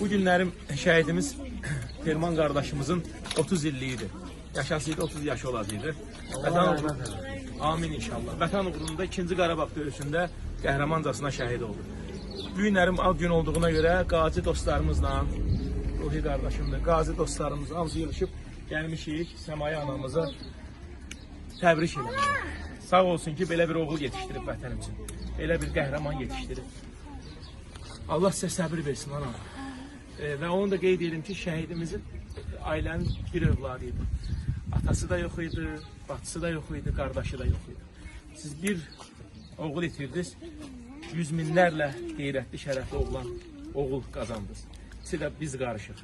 Bu günlərim şəhidimiz Ferman qardaşımızın 30 illiyidir. Yaşasıydı 30 yaşı olasıydı. Vətən uğrunda, amin inşallah. Vətən uğrunda 2-ci Qarabağ döyüşündə qəhrəmancasına şəhid oldu. Bu günlərim ad gün olduğuna görə qazi dostlarımızla, Ruhi qardaşımla, qazi dostlarımız hamısı yığılışıb gəlmişik Səmaya anamıza təbrik eləməyə. Sağ olsun ki, belə bir oğul yetişdirib vətənim üçün. Belə bir qəhrəman yetişdirib. Allah sizə səbir versin ana. E, və onu da qeyd edim ki, şəhidimizin ailənin bir övladı idi. Atası da yox idi, bacısı da yox idi, qardaşı da yox idi. Siz bir oğul itirdiniz, yüz minlərlə qeyrətli, şərəfli oğlan, oğul qazandınız. İçi də biz qarışıq.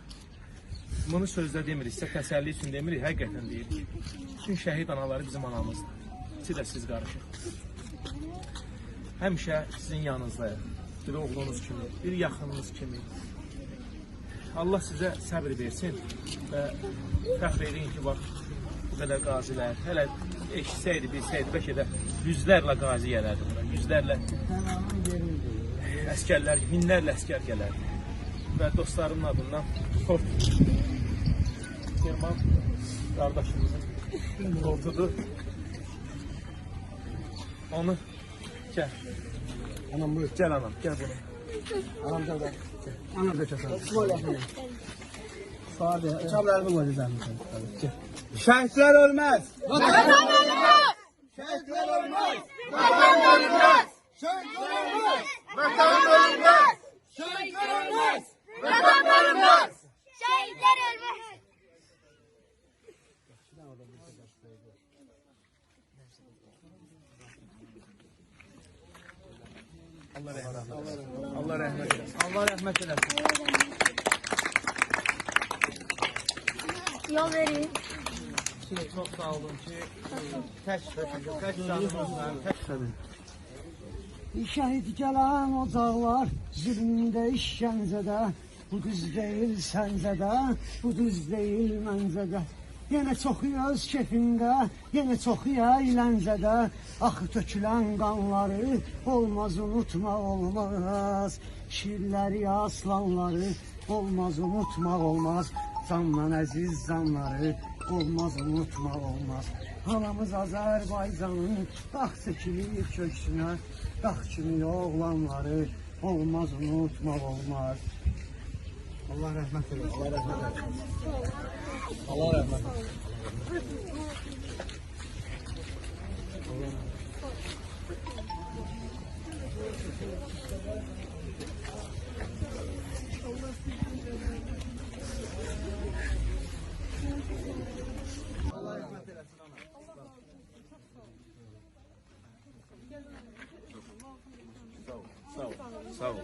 Bunu sözdə demirik, sizə təsəlli üçün demirik, həqiqətən deyirik. Bütün şəhid anaları bizim anamızdır. İçi də siz qarışıq. Həmişə sizin yanınızdayıq. Bir oğlunuz kimi, bir yaxınınız kimi. Allah sizə səbr versin və fəxr edin ki, bax, bu qədər qazilər, hələ eşitsəydi, bilsəydi, bəlkə də yüzlərlə qazi gələrdi bura, yüzlərlə əskərlər, minlərlə əskər gələrdi. Və dostlarımın adından kort German qardaşımızın kortudur. Onu gəl, Anam buyur. gəl anam, gəl bunu. Şehitler ölmez. Vatan ölmez. Şehitler ölmez. Vatan ölmez. Şehitler ölmez. Vatan ölmez. Şehitler ölmez. Vatan ölmez. Şehitler ölmez. Allah rahmet eylesin. Allah rahmet eylesin. Allah rahmet eylesin. Yol verin. Siz çok sağ olun ki tək çəkəcək, tək canımızdan, tək sənin. Şəhid gələn o dağlar, zülmündə işkəncədə, bu düz deyil səncədə, bu düz deyil məncədə. Yine çok öz kefinde Yine çok eğlencede. Ah tökülen kanları Olmaz unutma olmaz. Şirleri aslanları Olmaz unutma olmaz. Canla aziz canları Olmaz unutma olmaz. Anamız Azerbaycan'ın Ah çekilir köksüne Dağ kimi oğlanları Olmaz unutma olmaz Allah rahmet eylesin. Allah rahmet eylesin. Allah rahmet eylesin. Sağ ol. Sağ ol.